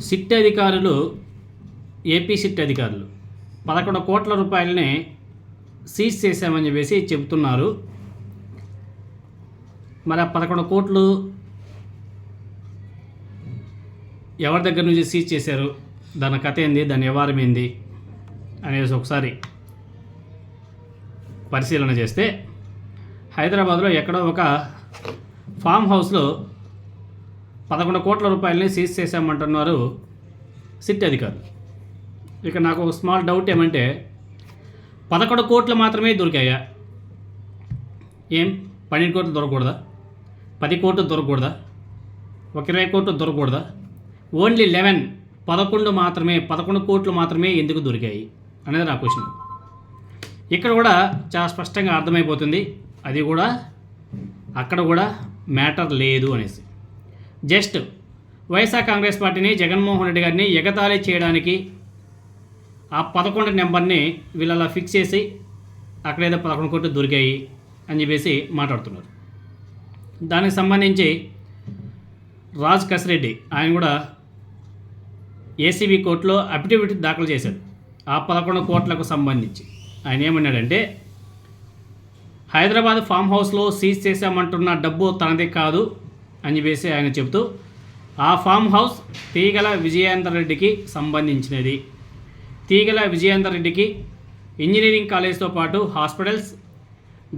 SIT అధికారులు AP SIT అధికారులు పదకొండు కోట్ల రూపాయలని సీజ్ చేశామని చెప్పేసి చెబుతున్నారు. మరి ఆ పదకొండు కోట్లు ఎవరి దగ్గర నుంచి సీజ్ చేశారు? దాని కథ ఏంది? దాని వ్యవహారం ఏంది? అనేసి ఒకసారి పరిశీలన చేస్తే హైదరాబాద్లో ఎక్కడో ఒక ఫామ్ హౌస్లో పదకొండు కోట్ల రూపాయలని సీజ్ చేశామంటున్నారు సిట్ అధికారులు. ఇక నాకు ఒక స్మాల్ డౌట్ ఏమంటే పదకొండు కోట్లు మాత్రమే దొరికాయా? ఏం? పన్నెండు కోట్లు దొరకకూడదా? పది కోట్లు దొరకకూడదా? ఒక ఇరవై కోట్లు దొరకకూడదా? ఓన్లీ లెవెన్ పదకొండు మాత్రమే పదకొండు కోట్లు మాత్రమే ఎందుకు దొరికాయి? అనేది నా క్వశ్చన్. ఇక్కడ కూడా చాలా స్పష్టంగా అర్థమైపోతుంది. అది కూడా అక్కడ కూడా మ్యాటర్ లేదు అనేసి. జస్ట్ వైఎస్ఆర్ కాంగ్రెస్ పార్టీని జగన్మోహన్ రెడ్డి గారిని ఎగతాళి చేయడానికి ఆ పదకొండు నెంబర్ని వీళ్ళు అలా ఫిక్స్ చేసి అక్కడేదో పదకొండు కోట్లు దొరికాయి అని చెప్పేసి మాట్లాడుతున్నారు. దానికి సంబంధించి రాజ్ కసిరెడ్డి ఆయన కూడా ఏసీబీ కోర్టులో అఫిడవిట్ దాఖలు చేశారు. ఆ పదకొండు కోట్లకు సంబంధించి. ఆయన ఏమన్నాడంటే హైదరాబాద్ ఫామ్ హౌస్లో సీజ్ చేశామంటున్న డబ్బు తనది కాదు అని చెప్పేసి ఆయన చెబుతూ ఆ ఫామ్ హౌస్ తీగల విజయేందర్ రెడ్డికి సంబంధించినది. తీగల విజయేందర్ రెడ్డికి ఇంజనీరింగ్ కాలేజ్తో పాటు హాస్పిటల్స్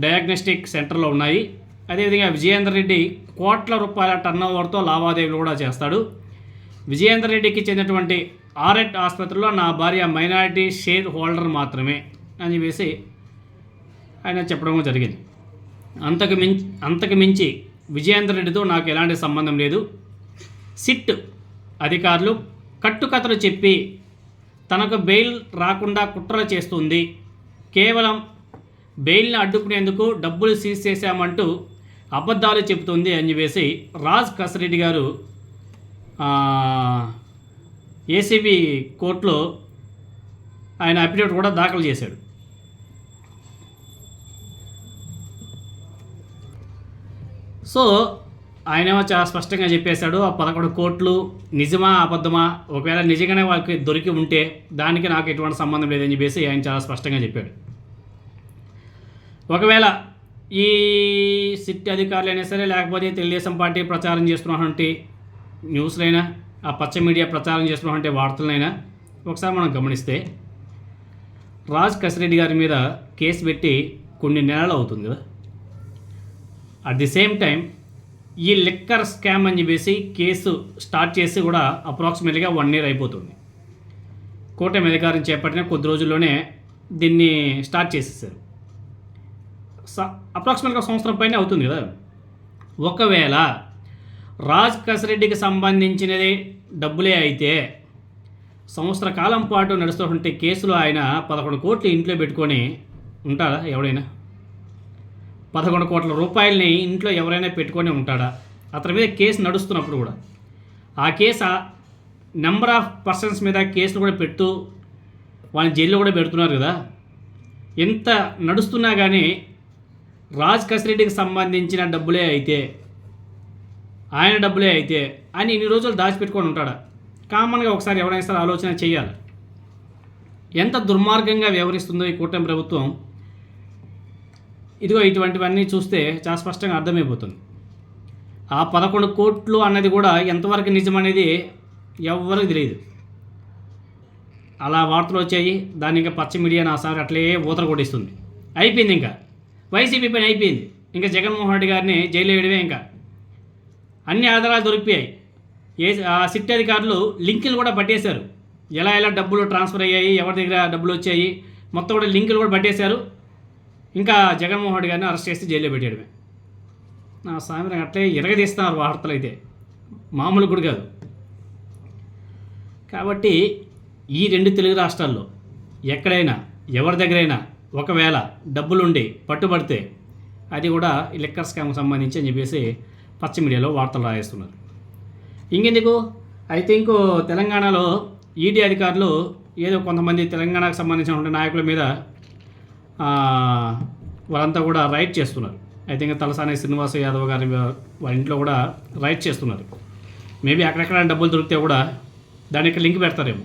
డయాగ్నోస్టిక్ సెంటర్లు ఉన్నాయి. అదేవిధంగా విజయేందర్ రెడ్డి కోట్ల రూపాయల టర్న్ ఓవర్తో లావాదేవీలు కూడా చేస్తాడు. విజయేందర్ రెడ్డికి చెందినటువంటి ఆర్ఎట్ ఆసుపత్రిలో నా భార్య మైనారిటీ షేర్ హోల్డర్ మాత్రమే అని చెప్పేసి ఆయన చెప్పడం జరిగింది. అంతకు మించి అంతకు మించి విజయేందర్ రెడ్డితో నాకు ఎలాంటి సంబంధం లేదు. సిట్ అధికారులు కట్టుకథలు చెప్పి తనకు బెయిల్ రాకుండా కుట్రలు చేస్తుంది. కేవలం బెయిల్ని అడ్డుకునేందుకు డబ్బులు సీజ్ చేశామంటూ అబద్ధాలు చెబుతుంది అని చెప్పేసి రాజ్ కసిరెడ్డి గారు ఏసీబీ కోర్టులో ఆయన అఫిడవిట్ కూడా దాఖలు చేశాడు. సో ఆయనేమో చాలా స్పష్టంగా చెప్పేశాడు ఆ పదకొండు కోట్లు నిజమా అబద్ధమా? ఒకవేళ నిజంగానే వాళ్ళకి దొరికి ఉంటే దానికి నాకు ఎటువంటి సంబంధం లేదని చెప్పేసి ఆయన చాలా స్పష్టంగా చెప్పాడు. ఒకవేళ ఈ సిట్ అయినా సరే లేకపోతే తెలుగుదేశం పార్టీ ప్రచారం చేస్తున్నటువంటి న్యూస్లైనా ఆ పచ్చ మీడియా ప్రచారం చేస్తున్నటువంటి వార్తలైనా ఒకసారి మనం గమనిస్తే రాజ్ కసిరెడ్డి గారి మీద కేసు పెట్టి కొన్ని నెలలు అవుతుంది కదా. అట్ ది సేమ్ టైం ఈ లిక్కర్ స్కామ్ అని చెప్పేసి కేసు స్టార్ట్ చేసి కూడా అప్రాక్సిమేట్గా వన్ ఇయర్ అయిపోతుంది. కూటమి అధికారం చేపట్టిన కొద్ది రోజుల్లోనే దీన్ని స్టార్ట్ చేసేసారు. అప్రాక్సిమేట్గా సంవత్సరం పైన అవుతుంది కదా. ఒకవేళ రాజ్ కసిరెడ్డికి సంబంధించినది డబ్బులే అయితే సంవత్సర కాలం పాటు నడుస్తున్నటువంటి కేసులో ఆయన పదకొండు కోట్లు ఇంట్లో పెట్టుకొని ఉంటారా ఎవడైనా? పదకొండు కోట్ల రూపాయలని ఇంట్లో ఎవరైనా పెట్టుకొని ఉంటాడా? అతని మీద కేసు నడుస్తున్నప్పుడు కూడా. ఆ కేసు నెంబర్ ఆఫ్ పర్సన్స్ మీద కేసులు కూడా పెట్టు వాళ్ళని జైల్లో కూడా పెడుతున్నారు కదా. ఎంత నడుస్తున్నా కానీ రాజ్ కసిరెడ్డికి సంబంధించిన డబ్బులే అయితే ఆయన డబ్బులే అయితే అని ఇన్ని రోజులు దాచిపెట్టుకొని ఉంటాడా? కామన్గా ఒకసారి ఎవరైనా సరే ఆలోచన చేయాలి. ఎంత దుర్మార్గంగా వ్యవహరిస్తుందో ఈ కూటమి ప్రభుత్వం ఇదిగో ఇటువంటివన్నీ చూస్తే చాలా స్పష్టంగా అర్థమైపోతుంది. ఆ పదకొండు కోట్లు అన్నది కూడా ఎంతవరకు నిజమనేది ఎవరికి తెలియదు. అలా వార్తలు వచ్చాయి. దాన్ని ఇంకా పచ్చ మీడియా నా సార్ అట్లే ఊతర కొట్టిస్తుంది. అయిపోయింది ఇంకా. వైసీపీ పైన అయిపోయింది. ఇంకా జగన్మోహన్ రెడ్డి గారిని జైలు వేయడమే ఇంకా. అన్ని ఆధారాలు దొరికిపోయాయి. ఏ ఆ సిట్ అధికారులు లింకులు కూడా పట్టేశారు. ఎలా ఎలా డబ్బులు ట్రాన్స్ఫర్ అయ్యాయి ఎవరి దగ్గర డబ్బులు వచ్చాయి మొత్తం కూడా లింకులు కూడా పట్టేశారు. ఇంకా జగన్మోహన్ రెడ్డి గారిని అరెస్ట్ చేసి జైల్లో పెట్టేయడమే. నా సాయంత్రం అట్లే ఇరగదీస్తున్నారు వార్తలు అయితే మామూలు కూడా కాదు. కాబట్టి ఈ రెండు తెలుగు రాష్ట్రాల్లో ఎక్కడైనా ఎవరి దగ్గరైనా ఒకవేళ డబ్బులుండి పట్టుబడితే అది కూడా ఈ లిక్కర్ స్కామ్కి సంబంధించి అని చెప్పేసి పచ్చ మీడియాలో వార్తలు రాయేస్తున్నారు. ఇంకెందుకు? అయితే ఇంకో తెలంగాణలో ఈడీ అధికారులు ఏదో కొంతమంది తెలంగాణకు సంబంధించిన నాయకుల మీద వాళ్ళంతా కూడా రైట్ చేస్తున్నారు. ఐ థింక్ తలసాని శ్రీనివాస యాదవ్ గారి వాళ్ళ ఇంట్లో కూడా రైట్ చేస్తున్నారు. మేబీ అక్కడెక్కడ డబ్బులు దొరికితే కూడా దానికి లింక్ పెడతారేమో.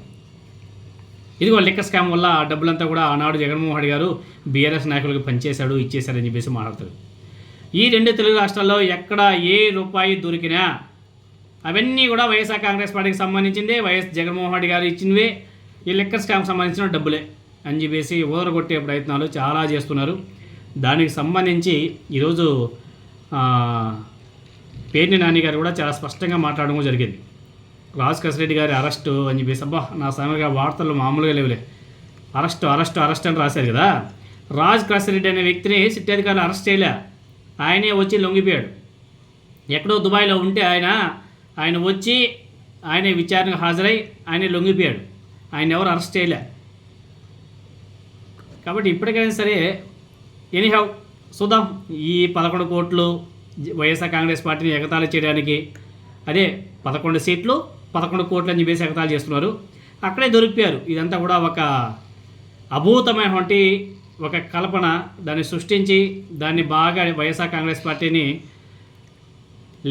ఇదిగో లెక్క స్కామ్ వల్ల ఆ డబ్బులంతా కూడా ఆనాడు జగన్మోహన్ రెడ్డి గారు బీఆర్ఎస్ నాయకులకు పనిచేశాడు ఇచ్చేశాడని చెప్పేసి మాట్లాడతారు. ఈ రెండు తెలుగు రాష్ట్రాల్లో ఎక్కడ ఏ రూపాయి దొరికినా అవన్నీ కూడా వైఎస్ఆర్ కాంగ్రెస్ పార్టీకి సంబంధించిందే వైఎస్ జగన్మోహన్ రెడ్డి గారు ఇచ్చినవే. ఈ లెక్క స్కామ్ సంబంధించిన డబ్బులే. అని చెప్పేసి ఊదరగొట్టే ప్రయత్నాలు చాలా చేస్తున్నారు. దానికి సంబంధించి ఈరోజు పేర్ని నాని గారు కూడా చాలా స్పష్టంగా మాట్లాడడం జరిగింది. రాజ్ కసిరెడ్డి గారి అరెస్టు అని చెప్పేసి అబ్బా నా సమయంగా వార్తలు మామూలుగా లేవులే. అరెస్ట్ అరెస్ట్ అరెస్ట్ అని రాశారు కదా. రాజ్ కసిరెడ్డి అనే వ్యక్తిని సిటీ అధికారులు అరెస్ట్ చేయలే. ఆయనే వచ్చి లొంగిపోయాడు. ఎక్కడో దుబాయ్లో ఉంటే ఆయన ఆయన వచ్చి ఆయనే విచారణకు హాజరై ఆయనే లొంగిపోయాడు. ఆయన ఎవరు అరెస్ట్ చేయలే. కాబట్టి ఇప్పటికైనా సరే ఎనీహౌ చూద్దాం. ఈ పదకొండు కోట్లు వైఎస్ఆర్ కాంగ్రెస్ పార్టీని ఎగతాళి చేయడానికి అదే పదకొండు సీట్లు పదకొండు కోట్లు అని చెప్పేసి ఎగతాళి చేస్తున్నారు. అక్కడే దొరికిపోయారు. ఇదంతా కూడా ఒక అభూతమైనటువంటి ఒక కల్పన. దాన్ని సృష్టించి దాన్ని బాగా వైఎస్ఆర్ కాంగ్రెస్ పార్టీని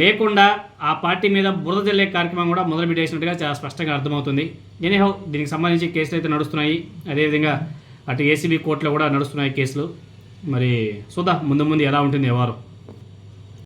లేకుండా ఆ పార్టీ మీద బురద జల్లే కార్యక్రమం కూడా మొదలు పెట్టేసినట్టుగా చాలా స్పష్టంగా అర్థమవుతుంది. ఎనీహౌ దీనికి సంబంధించి కేసులు అయితే నడుస్తున్నాయి. అదేవిధంగా అటు ఏసీబీ కోర్టులో కూడా నడుస్తున్నాయి కేసులు. మరి చూద్దాం ముందు ముందు ఎలా ఉంటుంది వ్యవహారం